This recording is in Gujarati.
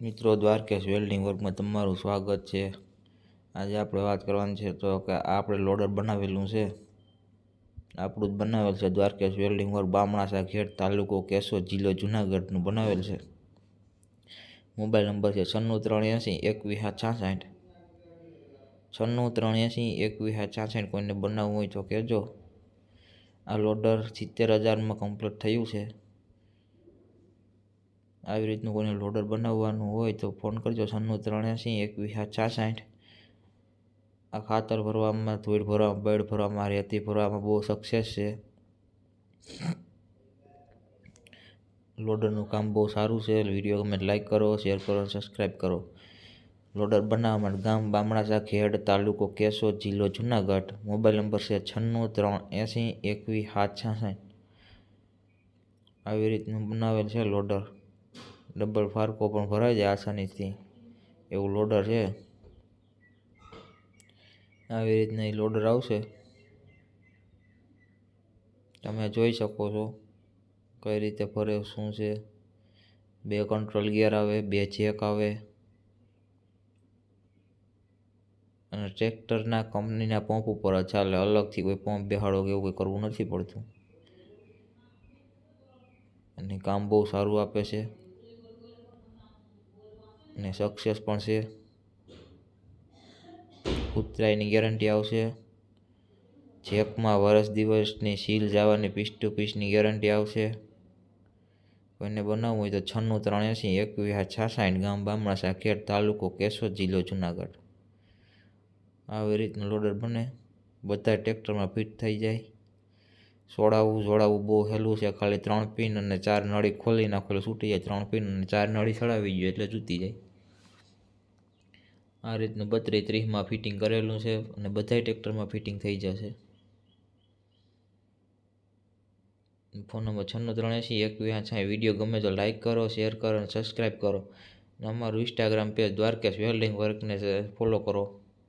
મિત્રો દ્વારકેશ વેલ્ડિંગ વર્કમાં તમારું સ્વાગત છે. આજે આપણે વાત કરવાની છે તો કે આપણે લોડર બનાવેલું છે. આપણું જ બનાવેલ છે દ્વારકેશ વેલ્ડિંગ વર્ક બામણાસા ખેડ તાલુકો કેશોદ જિલ્લો જુનાગઢનું બનાવેલ છે. મોબાઈલ નંબર છે છન્નું ત્રણ એંસી એકવીસ છાસઠ. છન્નું ત્રણ એંસી એકવીસ છાસઠ કોઈને બનાવવું હોય તો કહેજો. આ લોડર સિત્તેર હજારમાં કમ્પ્લીટ થયું છે. આવી રીતનું કોઈને લોડર બનાવવાનું હોય તો ફોન કરજો. છન્નું ત્રણ એંસી એકવીસ સાત સાઠ આ ખાતર ભરવામાં, ધૂળ ભરવામાં બેડ ભરવામાં, રેતી ભરવામાં બહુ સક્સેસ છે. લોડરનું કામ બહુ સારું છે. વીડિયો ગમે લાઇક કરો શેર કરો સબસ્ક્રાઈબ કરો. લોડર બનાવવા માટે ગામ બામણાસા, ખેડ, તાલુકો કેશોદ જિલ્લો જુનાગઢ. મોબાઈલ નંબર છે છન્નું ત્રણ એંસી એકવીસ સાત છાસઠ. આવી રીતનું બનાવેલ છે લોડર. ડબલ ફારકો પણ ભરાઈ જાય આસાનીથી. એવું લોડર છે. આવી રીતના એ લોડર આવશે. તમે જોઈ શકો છો કઈ રીતે ફરે, શું છે? બે કંટ્રોલ ગિયર આવે, બે ચેક આવે. અને ટ્રેક્ટરના કંપનીના પંપ ઉપર જ ચાલે, અલગથી કોઈ પંપ બેહાડો કે એવું કંઈ કરવું નથી પડતું. અને કામ બહુ સારું આપે છે. અને સક્સેસ પણ છે. ઉતરાયની ગેરંટી આવશે. ચેકમાં વર્ષ દિવસની સીલ જવાની પીસ ટુ પીસની ગેરંટી આવશે. કોઈને બનાવવું હોય તો છન્નું ત્રણ એંસી એકવીસ છાસાઠ ગામ બામણાસા ખેડ તાલુકો કેશોદ જિલ્લો જુનાગઢ. આવી રીતનું લોડર બને. બધા ટ્રેક્ટરમાં ફિટ થઈ જાય. સોડાવવું જોડાવવું બહુ હેલું છે. ખાલી ત્રણ પિન અને ચાર નળી ખોલી નાખો એટલે છૂટી જાય. ત્રણ પિન અને ચાર નળી ચડાવી જોઈએ એટલે જૂતી જાય. આ રીતનું બત્રીસ ત્રીસમાં ફિટિંગ કરેલું છે અને બધાય ટ્રેક્ટરમાં ફિટિંગ થઈ જશે. ફોન નંબર છન્નું ત્રણ એંસી એકવીસ છાય વીડિયો ગમે તો લાઇક કરો, શેર કરો અને સબસ્ક્રાઈબ કરો. અને અમારું ઇન્સ્ટાગ્રામ પેજ દ્વારકેશ વેલ્ડિંગ વર્કને ફોલો કરો.